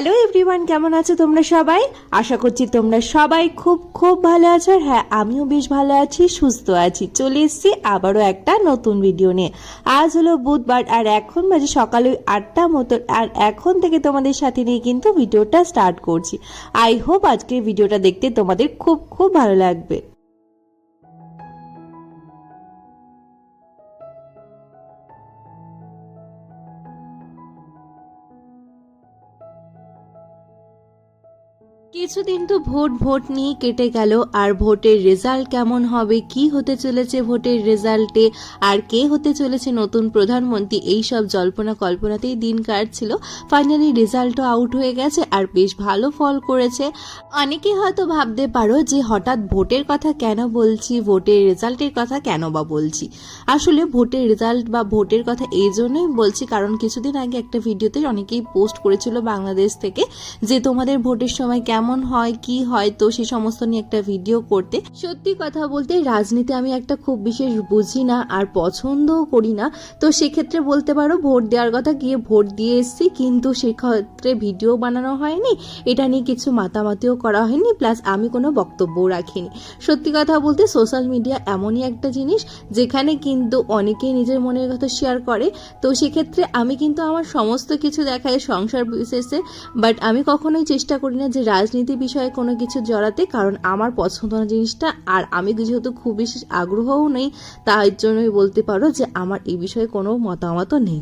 Hello everyone কেমন আছো তোমরা সবাই? আশা করছি তোমরা সবাই খুব খুব ভালো আছো আর হ্যাঁ আমিও বেশ ভালো আছি, সুস্থ আছি। চলে এসেছি আবারও একটা নতুন ভিডিও নিয়ে। আজ হলো বুধবার আর এখন বাজে সকালে ওই আটটা মতো আর এখন থেকে তোমাদের সাথে নিয়ে কিন্তু ভিডিওটা স্টার্ট করছি। আই হোপ আজকের ভিডিওটা দেখতে তোমাদের খুব খুব ভালো লাগবে। কিছুদিন তো ভোট ভোট নিয়ে কেটে গেল। আর ভোটের রেজাল্ট কেমন হবে? কি হতে চলেছে ভোটের রেজাল্টে? আর কে হতে চলেছে নতুন প্রধানমন্ত্রী? এই সব জল্পনা কল্পনাতেই দিন কাটছিল। ফাইনালি রেজাল্টও আউট হয়ে গেছে আর বেশ ভালো ফল করেছে। অনেকে হয়তো ভাবতে পারো যে হঠাৎ ভোটের কথা কেন বলছি, ভোটের রেজাল্টের কথা কেন বা বলছি? আসলে ভোটের রেজাল্ট বা ভোটের কথা এই জন্যই বলছি, কারণ কিছুদিন আগে একটা ভিডিওতে অনেকেই পোস্ট করেছিল বাংলাদেশ থেকে যে তোমাদের ভোটের সময় কেমন হয়, কি হয়, তো সে সমস্ত নিয়ে একটা ভিডিও করতে। সত্যি কথা বলতে রাজনীতি আমি একটা খুব বিশেষ বুঝি না আর পছন্দও করি না। তো সেক্ষেত্রে বলতে পারো ভোট দেওয়ার কথা গিয়ে ভোট দিয়ে এসেছি, কিন্তু সেক্ষেত্রে ভিডিও বানানো হয়নি। এটা নিয়ে কিছু মাতামাতিও করা হয়নি প্লাস আমি কোনো বক্তব্যও রাখিনি। সত্যি কথা বলতে সোশ্যাল মিডিয়া এমনই একটা জিনিস, যেখানে কিন্তু অনেকেই নিজের মনের কথা শেয়ার করে। তো সেক্ষেত্রে আমি কিন্তু আমার সমস্ত কিছু দেখাই সংসার বিশেষে বাট আমি কখনোই চেষ্টা করি না যে রাজনীতি বিষয়ে কোনো কিছু জড়াতে, কারণ আমার পছন্দ না জিনিসটা, আর আমি যেহেতু খুব বিশেষ আগ্রহও নেই তার জন্যই বলতে পারো যে আমার এই বিষয়ে কোনো মতামতও নেই।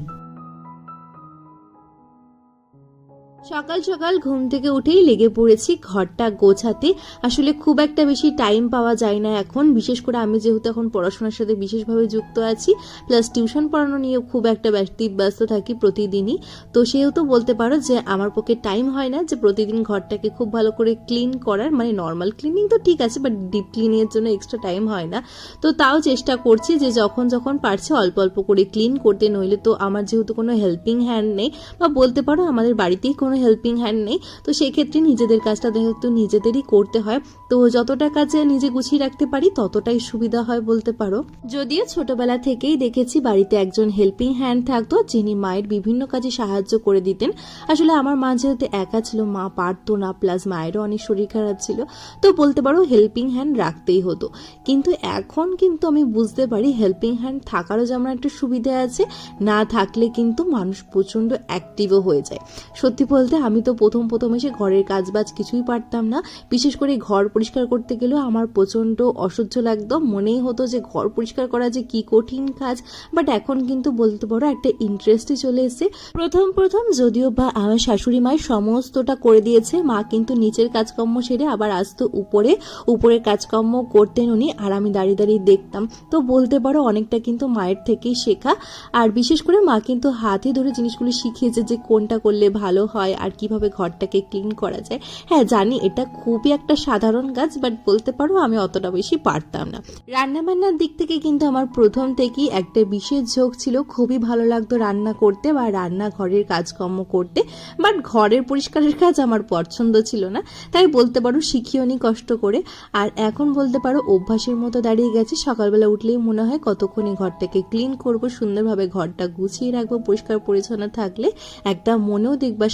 সকাল সকাল ঘুম থেকে উঠেই লেগে পড়েছি, ঘরটা গোছাতে। আসলে খুব একটা বেশি টাইম পাওয়া যায় না এখন। বিশেষ করে আমি যেহেতু এখন পড়াশোনার সাথে বিশেষভাবে যুক্ত আছি প্লাস টিউশন পড়ানো নিয়েও খুব একটা ব্যস্ত ব্যস্ত থাকি প্রতিদিনই। তো সেহেতু বলতে পারো যে আমার পক্ষে টাইম হয় না যে প্রতিদিন ঘরটাকে খুব ভালো করে ক্লিন করার। মানে নর্মাল ক্লিনিং তো ঠিক আছে বাট ডিপ ক্লিনিংয়ের জন্য এক্সট্রা টাইম হয় না। তো তাও চেষ্টা করছি যে যখন যখন পারছি অল্প অল্প করে ক্লিন করতে, নইলে তো আমার যেহেতু কোনো হেল্পিং হ্যান্ড নেই, বা বলতে পারো আমাদের বাড়িতেই কোনো হেল্পিং হ্যান্ড নেই। তো সেক্ষেত্রে নিজেদের কাজটা যেহেতু নিজেদেরই করতে হয়, তো যতটা কাজে নিজে গুছিয়ে রাখতে পারি, ততটাই সুবিধা হয় বলতে পারো। যদিও ছোটবেলা থেকেই দেখেছি বাড়িতে একজন হেল্পিং হ্যান্ড থাকতো, যিনি মায়ের বিভিন্ন কাজে সাহায্য করে দিতেন। আসলে আমার মা যেহেতু একা ছিল, মা পারতো না প্লাস মায়েরও অনেক শরীর খারাপ ছিল, তো বলতে পারো হেল্পিং হ্যান্ড রাখতেই হতো। কিন্তু এখন কিন্তু আমি বুঝতে পারি হেল্পিং হ্যান্ড থাকারও যেমন একটা সুবিধা আছে, না থাকলে কিন্তু মানুষ প্রচণ্ড অ্যাক্টিভও হয়ে যায়। সত্যি বলতে আমি তো প্রথম প্রথম এসে ঘরের কাজ বাজ কিছুই পারতাম না। বিশেষ করে ঘর পরিষ্কার করতে গেলেও আমার প্রচণ্ড অসহ্য লাগতো। মনেই হতো যে ঘর পরিষ্কার করা যে কি কঠিন কাজ বাট এখন কিন্তু বলতে পারো একটা ইন্টারেস্টই চলে এসেছে। প্রথম প্রথম যদিও বা আমার শাশুড়ি মায়ের সমস্তটা করে দিয়েছে, মা কিন্তু নিচের কাজকর্ম সেরে আবার আসতো উপরে। উপরের কাজকর্ম করতেন উনি আর আমি দাঁড়িয়ে দাঁড়িয়ে দেখতাম। তো বলতে পারো অনেকটা কিন্তু মায়ের থেকেই শেখা। আর বিশেষ করে মা কিন্তু হাতে ধরে জিনিসগুলো শিখিয়েছে যে কোনটা করলে ভালো হয়। আর কীভাবে ঘরটাকে ক্লিন করা যায়। হ্যাঁ জানি এটা খুবই একটা সাধারণ কাজ বাট বলতে পারো আমি অতটা বেশি পারতাম না। রান্নাবান্নার দিক থেকে কিন্তু আমার প্রথম থেকেই একটা বিশেষ ঝোঁক ছিল, খুবই ভালো লাগতো রান্না করতে বা রান্নাঘরের কাজকর্ম করতে বাট ঘরের পরিষ্কারের কাজ আমার পছন্দ ছিল না, তাই বলতে পারো শিখিও নি কষ্ট করে। আর এখন বলতে পারো অভ্যাসের মতো দাঁড়িয়ে গেছে, সকালবেলা উঠলেই মনে হয় কতক্ষণই ঘরটাকে ক্লিন করব, সুন্দরভাবে ঘরটা গুছিয়ে রাখব, পরিষ্কার পরিচ্ছন্ন থাকলে একটা মনেও দেখবা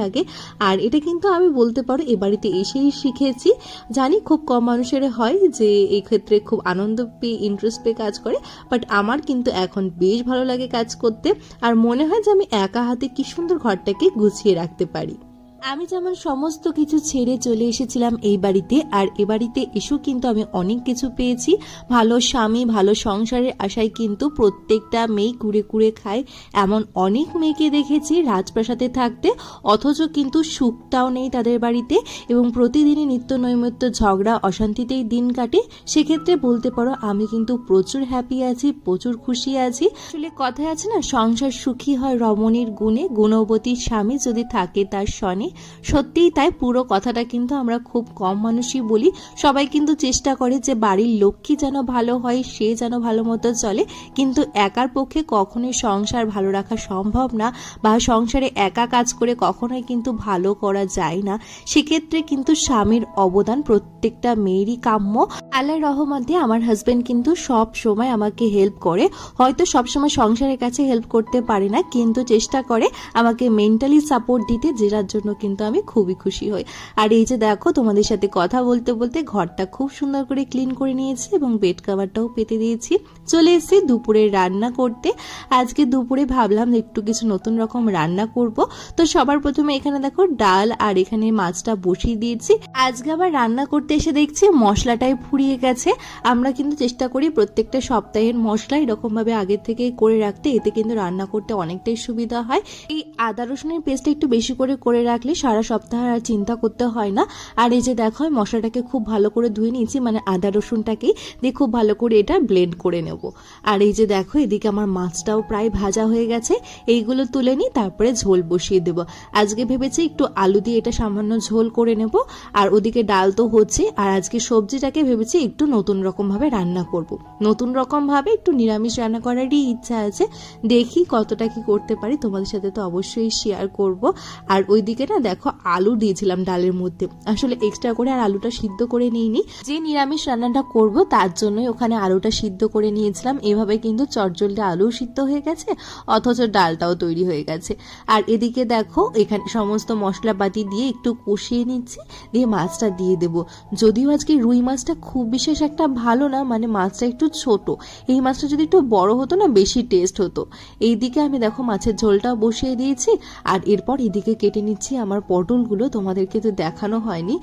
লাগে। আর এটা কিন্তু আমি বলতে পারো এ বাড়িতে এসেই শিখেছি। জানি খুব কম মানুষের হয় যে এই ক্ষেত্রে খুব আনন্দ পেয়ে ইন্টারেস্ট পেয়ে কাজ করে বাট আমার কিন্তু এখন বেশ ভালো লাগে কাজ করতে। আর মনে হয় যে আমি একা হাতে কি সুন্দর ঘরটাকে গুছিয়ে রাখতে পারি। আমি যেমন সমস্ত কিছু ছেড়ে চলে এসেছিলাম এই বাড়িতে, আর এ বাড়িতে এসেও কিন্তু আমি অনেক কিছু পেয়েছি। ভালো স্বামী, ভালো সংসারের আশায় কিন্তু প্রত্যেকটা মেয়ে কুড়ে কুড়ে খায়। এমন অনেক মেয়েকে দেখেছি রাজপ্রাসাদে থাকতে, অথচ কিন্তু সুখটাও নেই তাদের বাড়িতে এবং প্রতিদিনই নিত্য নৈমিত্য ঝগড়া, অশান্তিতেই দিন কাটে। সেক্ষেত্রে বলতে পারো আমি কিন্তু প্রচুর হ্যাপি আছি, প্রচুর খুশি আছি। আসলে কথায় আছে না, সংসার সুখী হয় রমণীর গুণে, গুণবতী স্বামী যদি থাকে তার সনে সত্যিই তাই পুরো কথাটা কিন্তু আমরা খুব কম মানুষই বলি। সবাই কিন্তু চেষ্টা করে যে বাড়ির লক্ষ্মী যেন ভালো হয়, সে যেন ভালো মতো চলে। কিন্তু একার পক্ষে কখনোই সংসার ভালো রাখা সম্ভব না বা সংসারে একা কাজ করে কখনোই কিন্তু ভালো করা যায় না। সেক্ষেত্রে কিন্তু স্বামীর অবদান প্রত্যেকটা মেয়েরই কাম্য। আল্লাহ রহমতে আমার হাজব্যান্ড কিন্তু সব সময় আমাকে হেল্প করে। হয়তো সব সময় সংসারের কাছে হেল্প করতে পারে না, কিন্তু চেষ্টা করে আমাকে মেন্টালি সাপোর্ট দিতে, যেটার জন্য কিন্তু আমি খুবই খুশি হই। আর এই যে দেখো, তোমাদের সাথে কথা বলতে বলতে ঘরটা খুব সুন্দর করে ক্লিন করে নিয়েছি এবং বেড কাভারটাও পেতে দিয়েছি। চলে এসেছি দুপুরে রান্না করতে। আজকে দুপুরে ভাবলাম একটু কিছু নতুন রকম রান্না করব। তো সবার প্রথমে এখানে দেখো ডাল আর এখানে মাছটা বসিয়ে দিয়েছি। আজকে আবার রান্না করতে এসে দেখছি মশলাটাই ফুরিয়ে গেছে। আমরা কিন্তু চেষ্টা করি প্রত্যেকটা সপ্তাহের মশলা এরকম ভাবে আগে থেকে করে রাখতে। এতে কিন্তু রান্না করতে অনেকটাই সুবিধা হয়। এই আদা রসুনের পেস্টটা একটু বেশি করে করে রাখলে সারা সপ্তাহ আর চিন্তা করতে হয় না। আর এই যে দেখো মশলাটাকে খুব ভালো করে ধুয়ে নিয়েছি মানে আদা রসুনটাকে দিয়ে খুব ভালো করে এটা ব্লেন্ড করে নেব। আর এই যে দেখো, এদিকে আমার মাছটাও প্রায় ভাজা হয়ে গেছে। এইগুলো তুলে নিই তারপরে ঝোল বসিয়ে দেব। আজকে ভেবেছি একটু আলু দিয়ে এটা সামান্য ঝোল করে নেব। আর ওদিকে ডাল তো হচ্ছে, আর আজকে সবজিটাকে ভেবেছি একটু নতুন রকম ভাবে রান্না করব। নতুন রকম ভাবে একটু নিরামিষ রান্না করারই ইচ্ছা আছে। দেখি কতটা কি করতে পারি, তোমাদের সাথে তো অবশ্যই শেয়ার করব। আর ওইদিকে না দেখো, আলু দিয়েছিলাম ডালের মধ্যে। আসলে এক্সট্রা করে আর আলুটা সিদ্ধ করে নিইনি। যে নিরামিষ রান্নাটা করব, তার জন্যই ওখানে আলুটা সিদ্ধ করে নিয়েছিলাম। এভাবে কিন্তু চটজলটা আলু সিদ্ধ হয়ে গেছে, অথচ ডালটাও তৈরি হয়ে গেছে। আর এদিকে দেখো, এখানে সমস্ত মশলাপাতি দিয়ে একটু কষিয়ে নিচ্ছি, দিয়ে মাছটা দিয়ে দেব। যদিও আজকে রুই মাছটা খুব বিশেষ একটা ভালো না মানে মাছটা একটু ছোট। এই মাছটা যদি একটু বড় হতো না, বেশি টেস্ট হতো। এইদিকে আমি দেখো, মাছের ঝোলটাও বসিয়ে দিয়েছি, আর এরপর এদিকে কেটে নিচ্ছি আমার পটলগুলো তোমাদেরকে তো দেখানো হয়নি।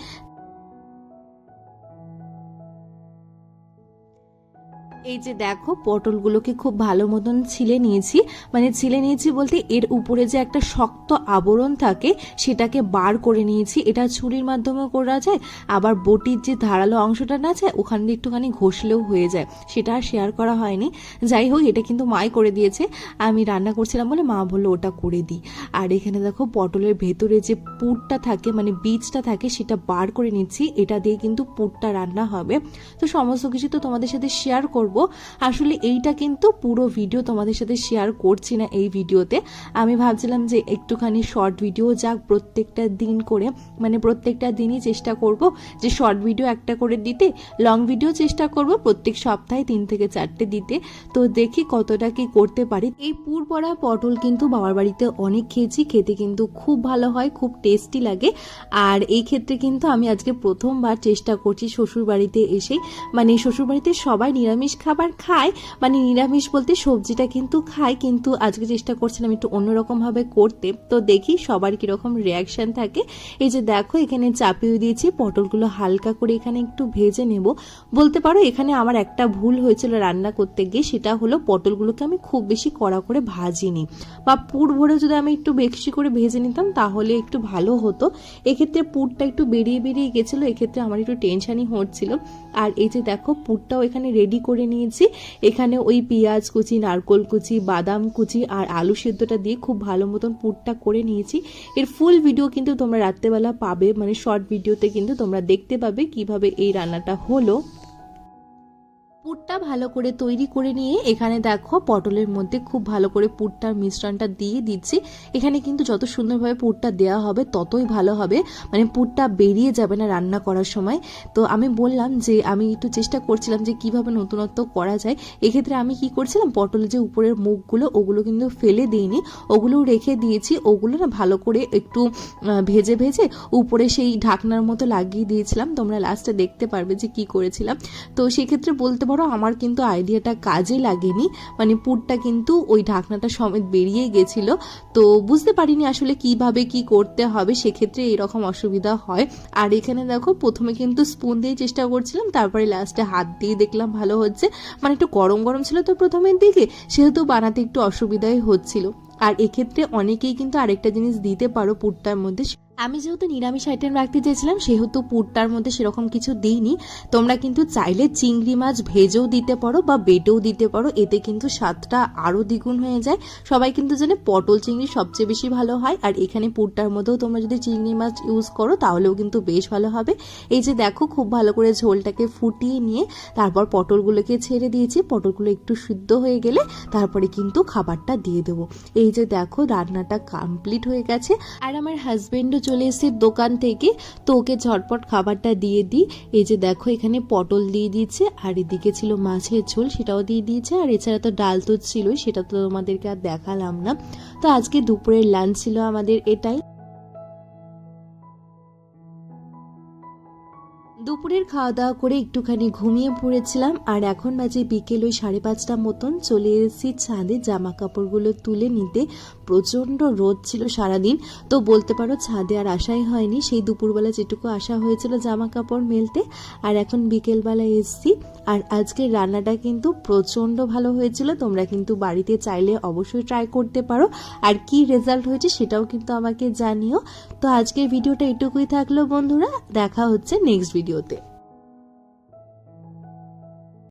এই যে দেখো, পটলগুলোকে খুব ভালো মতন ছিলে নিয়েছি। মানে ছিলে নিয়েছি বলতে এর উপরে যে একটা শক্ত আবরণ থাকে, সেটাকে বার করে নিয়েছি। এটা ছুরির মাধ্যমে করা যায়, আবার বটির যে ধারালো অংশটা না যায় ওখান দিয়ে একটুখানি ঘষলেও হয়ে যায়। সেটা আর শেয়ার করা হয়নি। যাই হোক, এটা কিন্তু মাই করে দিয়েছে। আমি রান্না করছিলাম বলে মা বলল, ওটা করে দিই আর এখানে দেখো, পটলের ভেতরে যে পুরটা থাকে মানে বীজটা থাকে, সেটা বার করে নিচ্ছি। এটা দিয়ে কিন্তু পুরটা রান্না হবে। তো সমস্ত কিছু তো তোমাদের সাথে শেয়ার করব। আসলে এইটা কিন্তু পুরো ভিডিও তোমাদের সাথে শেয়ার করছি না এই ভিডিওতে আমি ভাবছিলাম যে একটুখানি শর্ট ভিডিও যাক, প্রত্যেকটা দিন করে মানে প্রত্যেকটা দিনই চেষ্টা করব যে শর্ট ভিডিও একটা করে দিতে লং ভিডিও চেষ্টা করব প্রত্যেক সপ্তাহে তিন থেকে চারটে দিতে। তো দেখি কতটা কি করতে পারি। এই পুর পড়া পটল কিন্তু বাবার বাড়িতে অনেক খেয়েছি, খেতে কিন্তু খুব ভালো হয়, খুব টেস্টি লাগে। আর এই ক্ষেত্রে কিন্তু আমি আজকে প্রথমবার চেষ্টা করছি শ্বশুর বাড়িতে এসেই। মানে শ্বশুর বাড়িতে সবাই নিরামিষ খাবার খায় মানে নিরামিষ বলতে সবজিটা কিন্তু খায়, কিন্তু আজকে চেষ্টা করছিলাম একটু অন্যরকম ভাবে করতে। তো দেখি সবার কীরকম রিয়াকশন থাকে। এই যে দেখো, এখানে চাপিয়ে দিয়েছি, পটলগুলো হালকা করে এখানে একটু ভেজে নেব। বলতে পারো, এখানে আমার একটা ভুল হয়েছিল রান্না করতে গিয়ে, সেটা হলো পটলগুলোকে আমি খুব বেশি কড়া করে ভাজিনি। বা পুর ভরে যদি আমি একটু বেশি করে ভেজে নিতাম, তাহলে একটু ভালো হতো। এক্ষেত্রে পুরটা একটু বেরিয়ে বেরিয়ে গেছিল, এক্ষেত্রে আমার একটু টেনশানই হচ্ছিল। আর এই যে দেখো, পুরটাও এখানে রেডি করে নিয়েছি। এখানে ওই পেঁয়াজ কুচি, নারকোল কুচি, বাদাম কুচি আর আলু সেদ্ধটা দিয়ে খুব ভালো মতন পুরটা করে নিয়েছি। এর ফুল ভিডিও কিন্তু তোমরা রাত্রেবেলা পাবে মানে শর্ট ভিডিওতে কিন্তু তোমরা দেখতে পাবে কীভাবে এই রান্নাটা হলো। পুরটা ভালো করে তৈরি করে নিয়ে এখানে দেখো পটলের মধ্যে খুব ভালো করে পুরটার মিশ্রণটা দিয়ে দিচ্ছি। এখানে কিন্তু যত সুন্দরভাবে পুরটা দেওয়া হবে ততই ভালো হবে। মানে পুরটা বেরিয়ে যাবে না রান্না করার সময়। তো আমি বললাম যে আমি একটু চেষ্টা করছিলাম যে কীভাবে নতুনত্ব করা যায়। এক্ষেত্রে আমি কি করছিলাম? পটলের যে উপরের মুখগুলো, ওগুলো কিন্তু ফেলে দিইনি। ওগুলো রেখে দিয়েছি। ওগুলো না ভালো করে একটু ভেজে ভেজে উপরে সেই ঢাকনার মতো লাগিয়ে দিয়েছিলাম। তোমরা লাস্টে দেখতে পারবে যে কি করেছিলাম। তো সেক্ষেত্রে বলতে পারো আমার কিন্তু আইডিয়াটা কাজে লাগেনি। মানে পুরটা কিন্তু ওই ঢাকনাটা সমেত বেরিয়ে গেছিল। তো বুঝতে পারিনি আসলে কীভাবে কি করতে হবে, সেক্ষেত্রে এরকম অসুবিধা হয়। আর এখানে দেখো, প্রথমে কিন্তু স্পুন দিয়ে চেষ্টা করছিলাম, তারপরে লাস্টে হাত দিয়ে দেখলাম ভালো হচ্ছে। মানে একটু গরম গরম ছিল তো প্রথমের দিকে, সেহেতু বানাতে একটু অসুবিধাই হচ্ছিল। আর এক্ষেত্রে অনেকেই কিন্তু আরেকটা জিনিস দিতে পারো পুরটার মধ্যে আমি যেহেতু নিরামিষ আইটেম রাখতে চেয়েছিলাম, সেহেতু পুরটার মধ্যে সেরকম কিছু দিইনি। তোমরা কিন্তু চাইলে চিংড়ি মাছ ভেজেও দিতে পারো বা বেটেও দিতে পারো, এতে কিন্তু স্বাদটা আরও দ্বিগুণ হয়ে যায়। সবাই কিন্তু জানে পটল চিংড়ি সবচেয়ে বেশি ভালো হয়, আর এখানে পুরটার মধ্যেও তোমরা যদি চিংড়ি মাছ ইউজ করো, তাহলেও কিন্তু বেশ ভালো হবে। এই যে দেখো, খুব ভালো করে ঝোলটাকে ফুটিয়ে নিয়ে তারপর পটলগুলোকে ছেড়ে দিয়েছি। পটলগুলো একটু সিদ্ধ হয়ে গেলে তারপরে কিন্তু খাবারটা দিয়ে দেবো। এই যে দেখো, রান্নাটা কমপ্লিট হয়ে গেছে। আর আমার হাজবেন্ডও চলে এসেছি দোকান থেকে। তো ওকে ঝটপট খাবারটা দিয়ে দিই। এই যে দেখো, এখানে পটল দিয়ে দিয়েছে আর এদিকে ছিল মাছের ঝোল, সেটাও দিয়ে দিয়েছে। আর এছাড়া তো ডাল তো ছিল সেটা তো তোমাদেরকে আর দেখালাম না। তো আজকে দুপুরের লাঞ্চ ছিল আমাদের এটাই। দুপুরের খাওয়া দাওয়া করে একটুখানি ঘুমিয়ে পড়েছিলাম, আর এখন বাজে বিকেল ওই সাড়ে পাঁচটা মতন। চলে এসেছি ছাদে জামা কাপড়গুলো তুলে নিতে। প্রচণ্ড রোদ ছিল সারাদিন। তো বলতে পারো ছাদে আর আসাই হয়নি। সেই দুপুরবেলা যেটুকু আসা হয়েছিল জামা কাপড় মেলতে, আর এখন বিকেলবেলা এসছি। আর আজকের রান্নাটা কিন্তু প্রচণ্ড ভালো হয়েছিল। তোমরা কিন্তু বাড়িতে চাইলে অবশ্যই ট্রাই করতে পারো। আর কি রেজাল্ট হয়েছে সেটাও কিন্তু আমাকে জানিও। তো আজকের ভিডিওটা এটুকুই থাকল বন্ধুরা। দেখা হচ্ছে নেক্সট ভিডিওতে